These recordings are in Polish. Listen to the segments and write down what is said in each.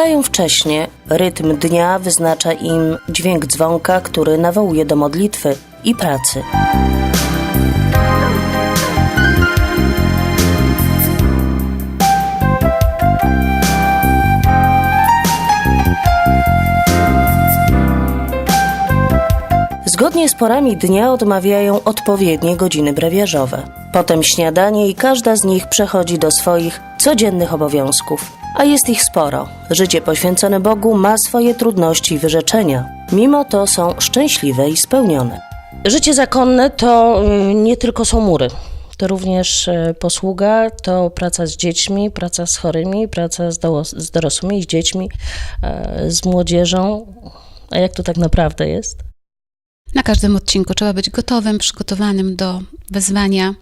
Wstają wcześnie, rytm dnia wyznacza im dźwięk dzwonka, który nawołuje do modlitwy i pracy. Zgodnie z porami dnia odmawiają odpowiednie godziny brewiarzowe. Potem śniadanie i każda z nich przechodzi do swoich codziennych obowiązków. A jest ich sporo. Życie poświęcone Bogu ma swoje trudności i wyrzeczenia. Mimo to są szczęśliwe i spełnione. Życie zakonne to y, nie tylko są mury. To również y, posługa, to praca z dziećmi, praca z chorymi, praca z, do, z dorosłymi, z dziećmi, y, z młodzieżą. A jak to tak naprawdę jest? Na każdym odcinku trzeba być gotowym, przygotowanym do wezwania,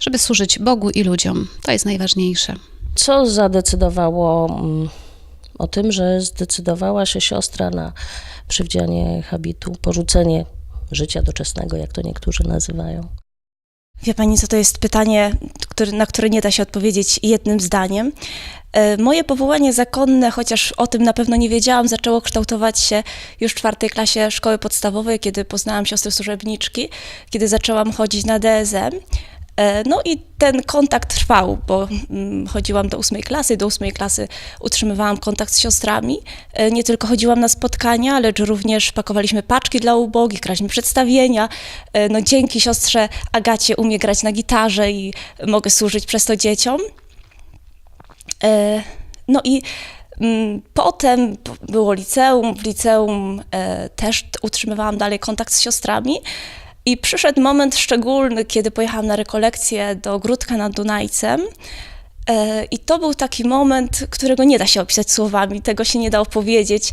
żeby służyć Bogu i ludziom. To jest najważniejsze. Co zadecydowało mm, o tym, że zdecydowała się siostra na przywdzianie habitu, porzucenie życia doczesnego, jak to niektórzy nazywają? Wie pani, co to jest pytanie, który, na które nie da się odpowiedzieć jednym zdaniem. E, Moje powołanie zakonne, chociaż o tym na pewno nie wiedziałam, zaczęło kształtować się już w czwartej klasie szkoły podstawowej, kiedy poznałam siostry służebniczki, kiedy zaczęłam chodzić na DSM. E, No i ten kontakt trwał, bo mm, chodziłam do ósmej klasy, do ósmej klasy utrzymywałam kontakt z siostrami. E, Nie tylko chodziłam na spotkania, lecz również pakowaliśmy paczki dla ubogich, graliśmy przedstawienia. E, No dzięki siostrze Agacie umie grać na gitarze i mogę służyć przez to dzieciom. No i mm, potem było liceum, w liceum też utrzymywałam dalej kontakt z siostrami. I przyszedł moment szczególny, kiedy pojechałam na rekolekcję do Gródka nad Dunajcem. E, I to był taki moment, którego nie da się opisać słowami, tego się nie da opowiedzieć.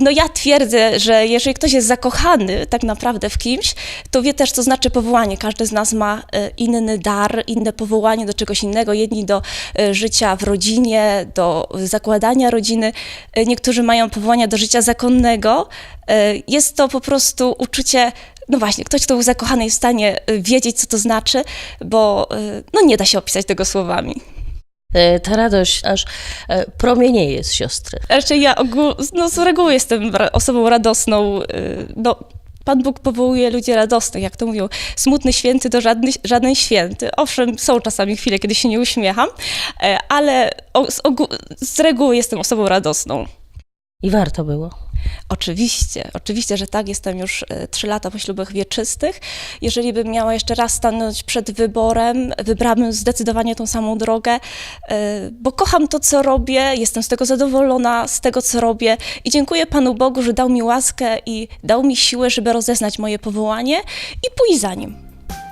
No ja twierdzę, że jeżeli ktoś jest zakochany tak naprawdę w kimś, to wie też, co znaczy powołanie. Każdy z nas ma e, inny dar, inne powołanie do czegoś innego. Jedni do e, życia w rodzinie, do zakładania rodziny, niektórzy mają powołania do życia zakonnego. Jest to po prostu uczucie no właśnie, ktoś, kto był zakochany jest w stanie y, wiedzieć, co to znaczy, bo y, no nie da się opisać tego słowami. E, Ta radość aż e, promienieje z siostry. Raczej ja ogół, no z reguły jestem osobą radosną, y, no Pan Bóg powołuje ludzi radosnych, jak to mówią. Smutny święty to żadny, żaden święty. Owszem, są czasami chwile, kiedy się nie uśmiecham, e, ale z, ogół, z reguły jestem osobą radosną. I warto było. Oczywiście, oczywiście, że tak. Jestem już e, trzy lata po ślubach wieczystych. Jeżeli bym miała jeszcze raz stanąć przed wyborem, wybrałabym zdecydowanie tą samą drogę, e, bo kocham to, co robię, jestem z tego zadowolona, z tego, co robię i dziękuję Panu Bogu, że dał mi łaskę i dał mi siłę, żeby rozeznać moje powołanie i pójść za nim.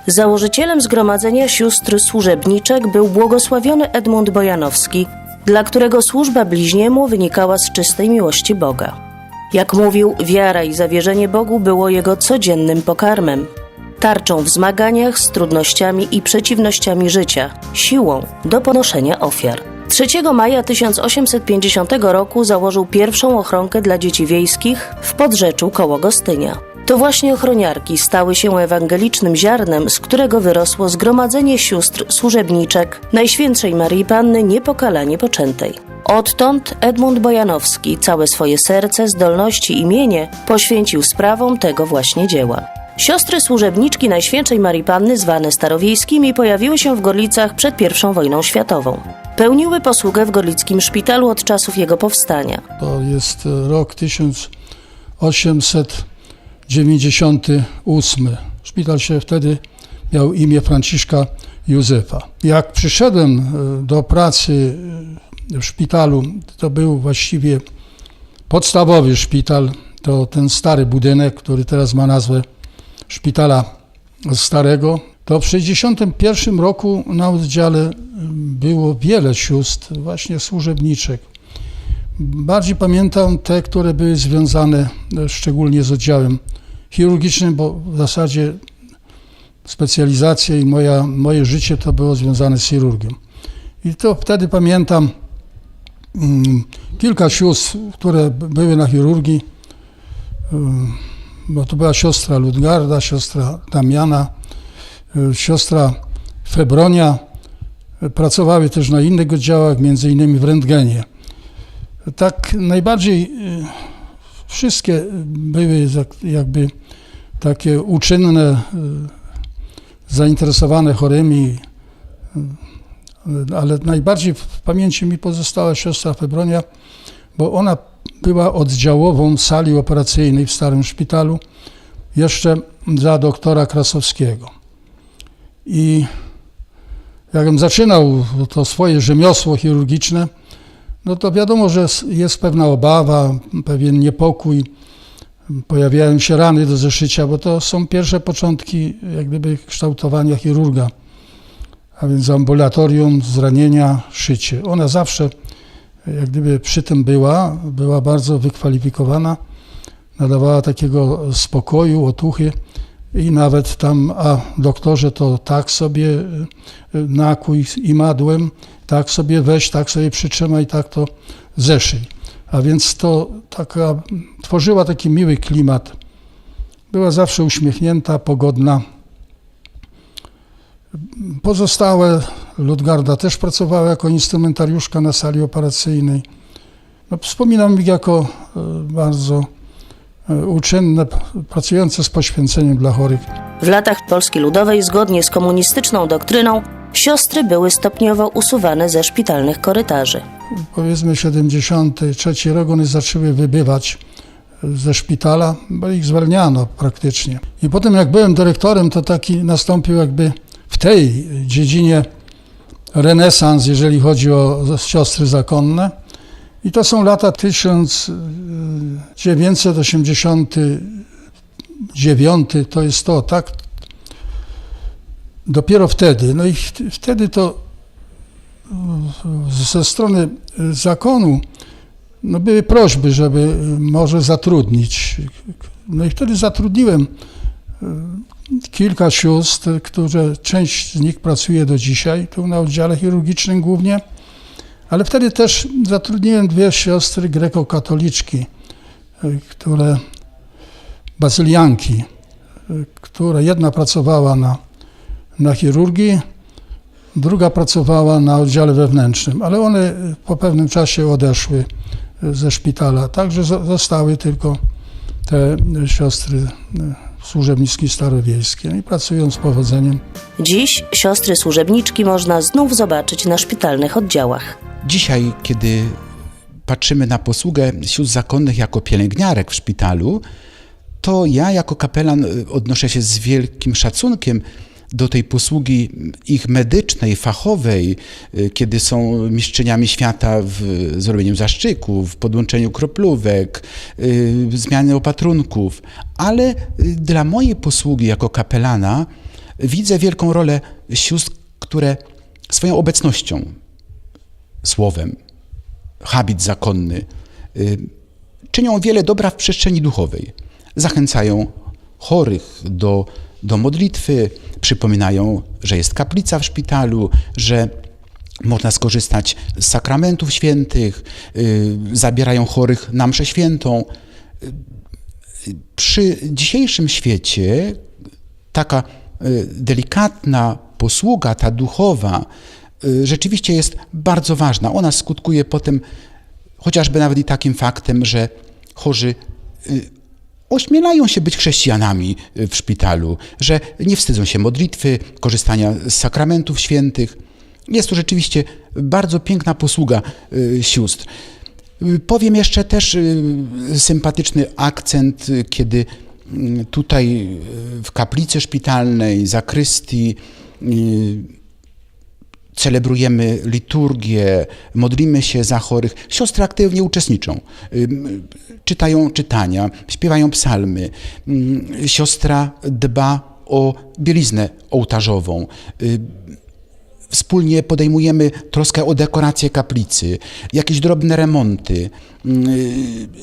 Założycielem Zgromadzenia Sióstr Służebniczek był błogosławiony Edmund Bojanowski, dla którego służba bliźniemu wynikała z czystej miłości Boga. Jak mówił, wiara i zawierzenie Bogu było jego codziennym pokarmem, tarczą w zmaganiach z trudnościami i przeciwnościami życia, siłą do ponoszenia ofiar. 3 maja 1850 roku założył pierwszą ochronkę dla dzieci wiejskich w Podrzeczu koło Gostynia. To właśnie ochroniarki stały się ewangelicznym ziarnem, z którego wyrosło zgromadzenie sióstr służebniczek Najświętszej Marii Panny Niepokalanie Poczętej. Odtąd Edmund Bojanowski całe swoje serce, zdolności i mienie poświęcił sprawom tego właśnie dzieła. Siostry służebniczki Najświętszej Marii Panny, zwane starowiejskimi, pojawiły się w Gorlicach przed I wojną światową. Pełniły posługę w Gorlickim Szpitalu od czasów jego powstania. To jest e, rok 1898. Szpital się wtedy miał imię Franciszka Józefa. Jak przyszedłem e, do pracy w szpitalu, to był właściwie podstawowy szpital, to ten stary budynek, który teraz ma nazwę Szpitala Starego. To w 1961 roku na oddziale było wiele sióstr, właśnie służebniczek. Bardziej pamiętam te, które były związane e, szczególnie z oddziałem chirurgicznym, bo w zasadzie specjalizacja i moja, moje życie to było związane z chirurgią. I to wtedy pamiętam kilka sióstr, które były na chirurgii, Ym, bo to była siostra Ludgarda, siostra Damiana, y, siostra Febronia. Pracowały też na innych oddziałach, między innymi w rentgenie. Tak najbardziej y, wszystkie były jak- jakby takie uczynne, y, zainteresowane chorymi, ale najbardziej w pamięci mi pozostała siostra Febronia, bo ona była oddziałową sali operacyjnej w starym szpitalu jeszcze za doktora Krasowskiego. I jakbym zaczynał to swoje rzemiosło chirurgiczne, no to wiadomo, że jest pewna obawa, pewien niepokój, pojawiają się rany do zeszycia, bo to są pierwsze początki jak gdyby kształtowania chirurga, a więc ambulatorium, zranienia, szycie. Ona zawsze jak gdyby przy tym była, była bardzo wykwalifikowana, nadawała takiego spokoju, otuchy i nawet tam, a doktorze to tak sobie y, y, nakój i madłem, tak sobie weź, tak sobie przytrzymaj, tak to zeszyj. A więc to taka, tworzyła taki miły klimat. Była zawsze uśmiechnięta, pogodna. Pozostałe, Ludgarda też pracowała jako instrumentariuszka na sali operacyjnej. No, wspominam ich jako e, bardzo e, uczynne, pracujące z poświęceniem dla chorych. W latach Polski Ludowej, zgodnie z komunistyczną doktryną, siostry były stopniowo usuwane ze szpitalnych korytarzy. Powiedzmy 73 rok one zaczęły wybywać e, ze szpitala, bo ich zwalniano praktycznie. I potem jak byłem dyrektorem, to taki nastąpił jakby w tej dziedzinie renesans, jeżeli chodzi o siostry zakonne. I to są lata 1989, to jest to, tak? Dopiero wtedy, no i wtedy to ze strony zakonu no były prośby, żeby może zatrudnić. No i wtedy zatrudniłem kilka sióstr, które część z nich pracuje do dzisiaj, tu na oddziale chirurgicznym głównie, ale wtedy też zatrudniłem dwie siostry grekokatoliczki, y, które bazylianki, y, które jedna pracowała na, na chirurgii, druga pracowała na oddziale wewnętrznym, ale one y, po pewnym czasie odeszły y, ze szpitala, także zo- zostały tylko te y, siostry y, służebniczki starowiejskie No i pracują z powodzeniem. Dziś siostry służebniczki można znów zobaczyć na szpitalnych oddziałach. Dzisiaj, kiedy patrzymy na posługę sióstr zakonnych jako pielęgniarek w szpitalu, to ja jako kapelan odnoszę się z wielkim szacunkiem do tej posługi ich medycznej, fachowej, y, kiedy są mistrzyniami świata w zrobieniu zaszczyków, w podłączeniu kroplówek, y, zmianie opatrunków, ale y, dla mojej posługi jako kapelana widzę wielką rolę sióstr, które swoją obecnością, słowem, habit zakonny, czynią wiele dobra w przestrzeni duchowej. Zachęcają chorych do, do modlitwy, przypominają, że jest kaplica w szpitalu, że można skorzystać z sakramentów świętych, y, zabierają chorych na mszę świętą. Przy dzisiejszym świecie taka y, delikatna posługa, ta duchowa, y, rzeczywiście jest bardzo ważna. Ona skutkuje potem chociażby nawet i takim faktem, że chorzy ośmielają się być chrześcijanami y, w szpitalu, że nie wstydzą się modlitwy, korzystania z sakramentów świętych. Jest to rzeczywiście bardzo piękna posługa y, sióstr. Y, Powiem jeszcze też sympatyczny akcent, kiedy tutaj w kaplicy szpitalnej, zakrystii, celebrujemy liturgię, modlimy się za chorych. Siostry aktywnie uczestniczą. Czytają czytania, śpiewają psalmy. Siostra dba o bieliznę ołtarzową. Wspólnie podejmujemy troskę o dekorację kaplicy, jakieś drobne remonty.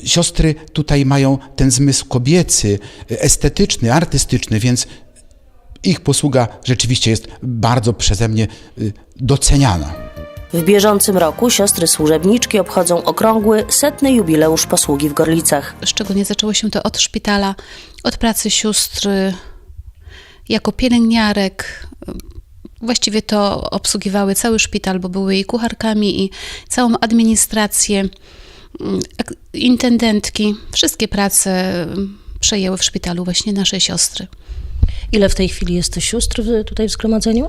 Siostry tutaj mają ten zmysł kobiecy, estetyczny, artystyczny, więc ich posługa rzeczywiście jest bardzo przeze mnie y, doceniana. W bieżącym roku siostry służebniczki obchodzą okrągły setny jubileusz posługi w Gorlicach. Szczególnie zaczęło się to od szpitala, od pracy sióstr jako pielęgniarek. Właściwie to obsługiwały cały szpital, bo były i kucharkami, i całą administrację. mm, intendentki. Wszystkie prace przejęły w szpitalu właśnie nasze siostry. Ile w tej chwili jest sióstr tutaj w zgromadzeniu?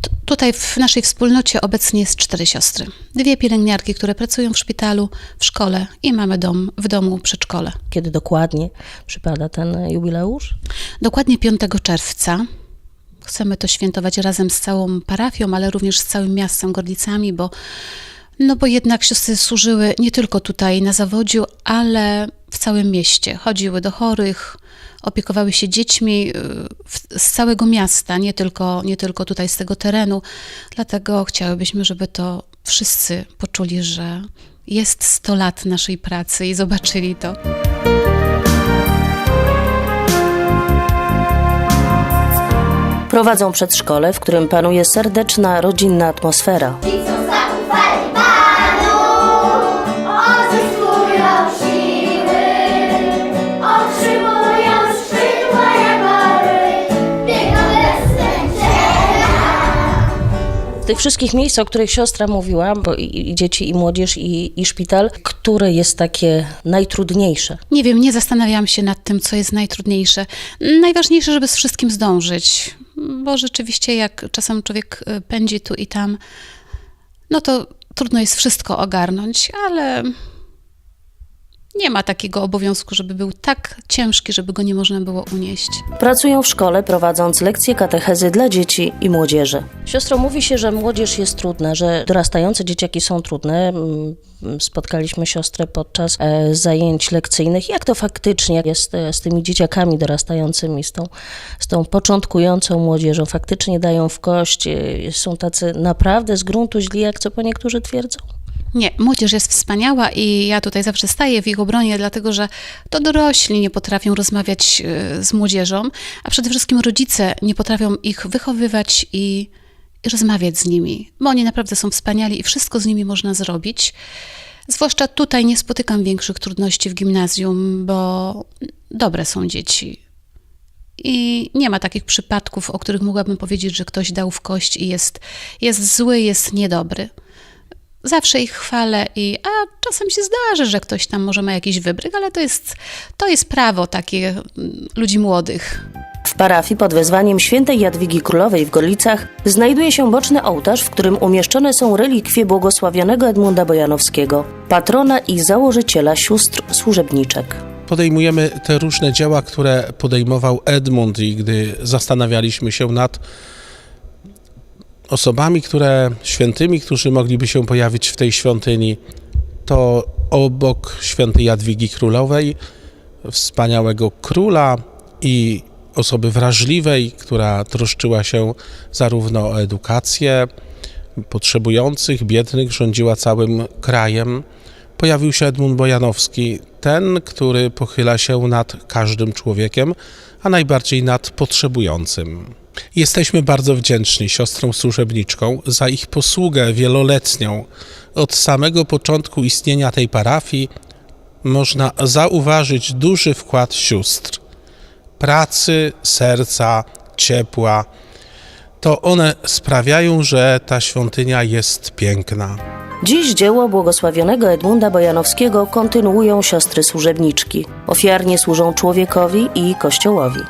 T- Tutaj w naszej wspólnocie obecnie jest cztery siostry. Dwie pielęgniarki, które pracują w szpitalu, w szkole i mamy dom, w domu przedszkole. Kiedy dokładnie przypada ten jubileusz? Dokładnie 5 czerwca. Chcemy to świętować razem z całą parafią, ale również z całym miastem Gorlicami, bo, no bo jednak siostry służyły nie tylko tutaj na zawodziu, ale w całym mieście. Chodziły do chorych, opiekowały się dziećmi y, w- z całego miasta, nie tylko, nie tylko tutaj z tego terenu. Dlatego chciałybyśmy, żeby to wszyscy poczuli, że jest 100 lat naszej pracy i zobaczyli to. Prowadzą przedszkole, w którym panuje serdeczna, rodzinna atmosfera. Tych wszystkich miejsc, o których siostra mówiła, bo i, i dzieci, i młodzież, i, i szpital, które jest takie najtrudniejsze? Nie wiem, nie zastanawiałam się nad tym, co jest najtrudniejsze. Najważniejsze, żeby z wszystkim zdążyć, bo rzeczywiście jak czasem człowiek y, pędzi tu i tam, no to trudno jest wszystko ogarnąć, ale nie ma takiego obowiązku, żeby był tak ciężki, żeby go nie można było unieść. Pracują w szkole, prowadząc lekcje katechezy dla dzieci i młodzieży. Siostro, mówi się, że młodzież jest trudna, że dorastające dzieciaki są trudne. Mm, Spotkaliśmy siostrę podczas e, zajęć lekcyjnych. Jak to faktycznie jest e, z tymi dzieciakami dorastającymi, z tą, z tą początkującą młodzieżą? Faktycznie dają w kość, e, są tacy naprawdę z gruntu źli, jak co po niektórzy twierdzą? Nie, młodzież jest wspaniała i ja tutaj zawsze staję w ich obronie, dlatego że to dorośli nie potrafią rozmawiać e, z młodzieżą, a przede wszystkim rodzice nie potrafią ich wychowywać i, i rozmawiać z nimi, bo oni naprawdę są wspaniali i wszystko z nimi można zrobić. Zwłaszcza tutaj nie spotykam większych trudności w gimnazjum, bo dobre są dzieci. I nie ma takich przypadków, o których mogłabym powiedzieć, że ktoś dał w kość i jest, jest zły, jest niedobry. Zawsze ich chwalę i a czasem się zdarzy, że ktoś tam może ma jakiś wybryk, ale to jest, to jest prawo takie mm, ludzi młodych. W parafii pod wezwaniem świętej Jadwigi Królowej w Gorlicach znajduje się boczny ołtarz, w którym umieszczone są relikwie błogosławionego Edmunda Bojanowskiego, patrona i założyciela sióstr służebniczek. podejmujemy te różne dzieła, które podejmował Edmund i gdy zastanawialiśmy się nad osobami, które świętymi, którzy mogliby się pojawić w tej świątyni, to obok świętej Jadwigi Królowej, wspaniałego króla i osoby wrażliwej, która troszczyła się zarówno o edukację potrzebujących, biednych, rządziła całym krajem, pojawił się Edmund Bojanowski, ten, który pochyla się nad każdym człowiekiem, a najbardziej nad potrzebującym. Jesteśmy bardzo wdzięczni siostrom służebniczkom za ich posługę wieloletnią. Od samego początku istnienia tej parafii można zauważyć duży wkład sióstr. Pracy, serca, ciepła. To one sprawiają, że ta świątynia jest piękna. Dziś dzieło błogosławionego Edmunda Bojanowskiego kontynuują siostry służebniczki. Ofiarnie służą człowiekowi i Kościołowi.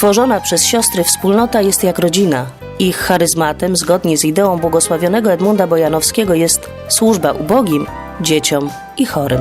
Tworzona przez siostry wspólnota jest jak rodzina. Ich charyzmatem, zgodnie z ideą błogosławionego Edmunda Bojanowskiego, jest służba ubogim, dzieciom i chorym.